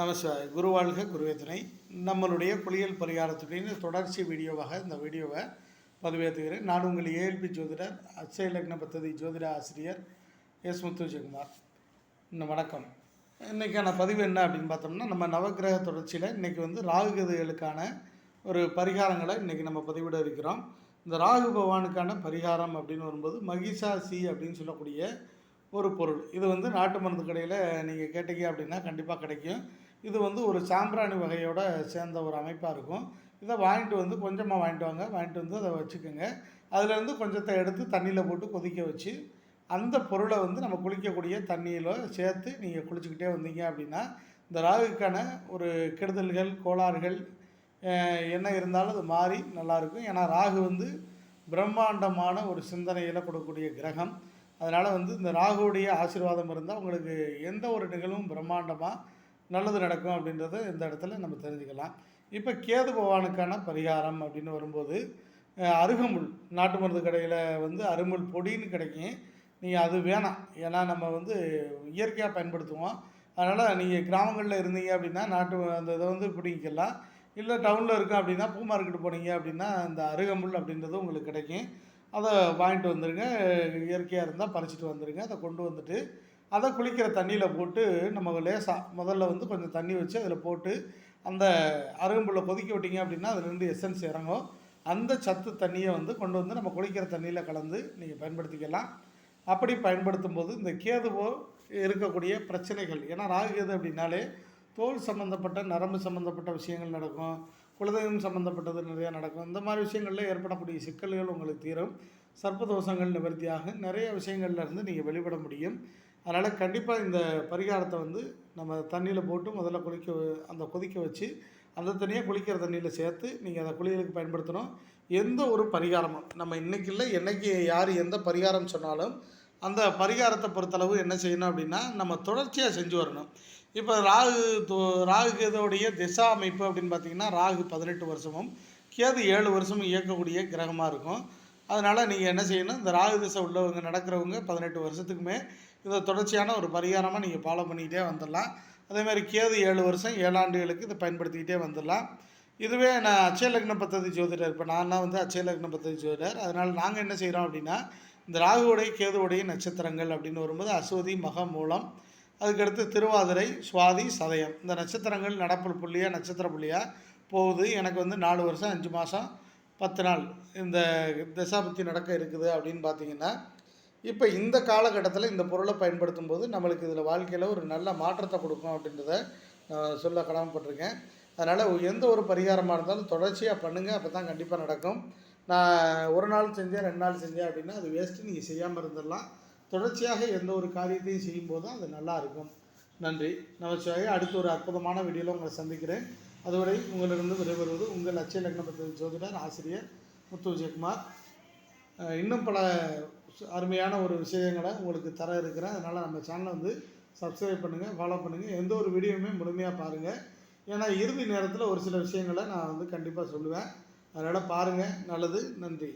நமஸ்கார் குருவாழ்க குருவேதனை நம்மளுடைய குளியல் பரிகாரத்துடைய தொடர்ச்சி வீடியோவாக இந்த வீடியோவை பதிவேற்றுகிறேன். நான் உங்கள் ஏஎல்பி ஜோதிடர் அச்சய லக்ன பத்ததி ஜோதிட ஆசிரியர் எஸ் முத்துஜகுமார் இன்னும் வணக்கம். இன்றைக்கான பதிவு என்ன அப்படின்னு பார்த்தோம்னா நம்ம நவக்கிரக தொடர்ச்சியில் இன்றைக்கி வந்து ராகுகதைகளுக்கான ஒரு பரிகாரங்களை இன்றைக்கி நம்ம பதிவிட இருக்கிறோம். இந்த ராகு பகவானுக்கான பரிகாரம் அப்படின்னு வரும்போது மகிஷாசி அப்படின்னு சொல்லக்கூடிய ஒரு பொருள். இது வந்து நாட்டு மருந்து கடையில் நீங்கள் கேட்டீங்க அப்படின்னா கண்டிப்பாக கிடைக்கும். இது வந்து ஒரு சாம்பிராணி வகையோட சேர்ந்த ஒரு அமைப்பாக இருக்கும். இதை வாங்கிட்டு வந்து கொஞ்சமாக வாங்கிட்டு வாங்க. வாங்கிட்டு வந்து அதை வச்சுக்கோங்க. அதுலேருந்து கொஞ்சத்தை எடுத்து தண்ணியில் போட்டு கொதிக்க வச்சு அந்த பொருளை வந்து நம்ம குளிக்கக்கூடிய தண்ணியில் சேர்த்து நீங்கள் குளிச்சுக்கிட்டே வந்தீங்க அப்படின்னா இந்த ராகுக்கான ஒரு கெடுதல்கள் கோளாறுகள் என்ன இருந்தாலும் அது மாறி நல்லாயிருக்கும் ஏன்னா ராகு வந்து பிரம்மாண்டமான ஒரு சிந்தனையில் கொடுக்கக்கூடிய கிரகம். அதனால் வந்து இந்த ராகுவுடைய ஆசீர்வாதம் இருந்தால் உங்களுக்கு எந்த ஒரு நிகழ்வும் பிரம்மாண்டமாக நல்லது நடக்கும் அப்படின்றத இந்த இடத்துல நம்ம தெரிஞ்சுக்கலாம். இப்போ கேது பகவானுக்கான பரிகாரம் அப்படின்னு வரும்போது அருகமுள் அருகம்புல் நாட்டு மருந்து கடையில் வந்து அருகம்புல் பொடின்னு கிடைக்கும். நீங்கள் அது வேணாம். ஏன்னா நம்ம வந்து இயற்கையாக பயன்படுத்துவோம். அதனால் நீங்கள் கிராமங்களில் இருந்தீங்க அப்படின்னா நாட்டு அந்த இதை வந்து பிடிக்கலாம் இல்லை டவுனில் இருக்கோம் அப்படின்னா பூ மார்க்கெட் போனீங்க அப்படின்னா இந்த அருகம்புல் அப்படின்றது உங்களுக்கு கிடைக்கும். அதை வாங்கிட்டு வந்துடுங்க இயற்கையாக இருந்தால் பறிச்சிட்டு வந்துடுங்க அதை கொண்டு வந்துட்டு அதை குளிக்கிற தண்ணியில் போட்டு நம்ம லேசாக முதல்ல வந்து கொஞ்சம் தண்ணி வச்சு அதில் போட்டு அந்த அருகம்புல்லை கொதிக்க விட்டீங்க அப்படின்னா அதுலேருந்து எசன்ஸ் இறங்கும். அந்த சத்து தண்ணியை வந்து கொண்டு வந்து நம்ம குளிக்கிற தண்ணியில் கலந்து நீங்கள் பயன்படுத்திக்கலாம். அப்படி பயன்படுத்தும் போது இந்த கேதுவோ இருக்கக்கூடிய பிரச்சனைகள் ஏன்னா ராகு கேது அப்படின்னாலே தோல் சம்மந்தப்பட்ட நரம்பு சம்மந்தப்பட்ட விஷயங்கள் நடக்கும் குலதெய்வம் சம்மந்தப்பட்டது நிறையா நடக்கும். இந்த மாதிரி விஷயங்களில் ஏற்படக்கூடிய சிக்கல்கள் உங்களுக்கு தீரும். சர்ப்பதோஷங்கள் நிவர்த்தியாகும். நிறைய விஷயங்கள்ல இருந்து நீங்கள் வெளிப்பட முடியும். அதனால் கண்டிப்பாக இந்த பரிகாரத்தை வந்து நம்ம தண்ணியில் போட்டு முதல்ல குளிக்க அந்த கொதிக்க வச்சு அந்த தண்ணியை குளிக்கிற தண்ணியில் சேர்த்து நீங்கள் அதை குளியலுக்கு பயன்படுத்தணும். எந்த ஒரு பரிகாரமும் நம்ம இன்றைக்கி இல்லை என்னைக்கு யார் எந்த பரிகாரம் சொன்னாலும் அந்த பரிகாரத்தை பொறுத்தளவு என்ன செய்யணும் அப்படின்னா நம்ம தொடர்ச்சியாக செஞ்சு வரணும். இப்போ ராகு தோ- ராகு கேதுவுடைய திசா அமைப்பு அப்படின்னு பார்த்தீங்கன்னா ராகு பதினெட்டு வருஷமும் கேது ஏழு வருஷமும் இயக்கக்கூடிய கிரகமாக இருக்கும். அதனால் நீங்கள் என்ன செய்யணும் இந்த ராகு திசை உள்ளவங்க நடக்கிறவங்க பதினெட்டு வருஷத்துக்குமே இதை தொடர்ச்சியான ஒரு பரிகாரமாக நீங்கள் ஃபாலோ பண்ணிக்கிட்டே வந்துடலாம் அதேமாதிரி கேது ஏழு வருஷம் ஏழாண்டுகளுக்கு இதை பயன்படுத்திக்கிட்டே வந்துடலாம் இதுவே நான் அச்சய லக்ன பத்ததி ஜோதிடர். இப்போ நான்லாம் வந்து அச்சய லக்ன பத்ததி ஜோதிடர். அதனால் நாங்கள் என்ன செய்கிறோம் அப்படின்னா இந்த ராகுவுடைய கேதுவுடைய நட்சத்திரங்கள் அப்படின்னு வரும்போது அஸ்வதி மக மூலம். அதுக்கடுத்து திருவாதிரை சுவாதி சதயம். இந்த நட்சத்திரங்கள் நடப்பு புள்ளியாக நட்சத்திர புள்ளியாக போகுது. எனக்கு வந்து நாலு வருஷம் அஞ்சு மாதம் பத்து நாள் இந்த தசாபத்தி நடக்க இருக்குது அப்படின்னு பார்த்தீங்கன்னா இப்போ இந்த காலகட்டத்தில் இந்த பொருளை பயன்படுத்தும் போது நம்மளுக்கு இதில் வாழ்க்கையில் ஒரு நல்ல மாற்றத்தை கொடுக்கும் அப்படின்றத நான் சொல்ல கடமைப்பட்டிருக்கேன். அதனால் எந்த ஒரு பரிகாரமாக இருந்தாலும் தொடர்ச்சியாக பண்ணுங்கள் அப்போ தான் கண்டிப்பாக நடக்கும். நான் ஒரு நாள் செஞ்சேன் ரெண்டு நாள் செஞ்சேன் அப்படின்னா அது வேஸ்ட்டு நீங்கள் செய்யாமல் இருந்துடலாம். தொடர்ச்சியாக எந்த ஒரு காரியத்தையும் செய்யும்போது அது நல்லா இருக்கும். நன்றி. நமச்சிவாய அடுத்து ஒரு அற்புதமான வீடியோவில் உங்களை சந்திக்கிறேன். அதுவரை உங்களிடமிருந்து விடைபெறுவது உங்கள் லட்சிய லக்ன பத்திரிகை ஜோதிடர் ஆசிரியர் முத்து விஜயகுமார். இன்னும் பல அருமையான ஒரு விஷயங்களை உங்களுக்கு தர இருக்கிறேன். அதனால் நம்ம சேனலை வந்து சப்ஸ்கிரைப் பண்ணுங்கள் ஃபாலோ பண்ணுங்கள் எந்த ஒரு வீடியோவுமே முழுமையாக பாருங்கள் ஏன்னா இறுதி நேரத்தில் ஒரு சில விஷயங்களை நான் வந்து கண்டிப்பாக சொல்லுவேன். அதனால் பாருங்கள் நல்லது நன்றி.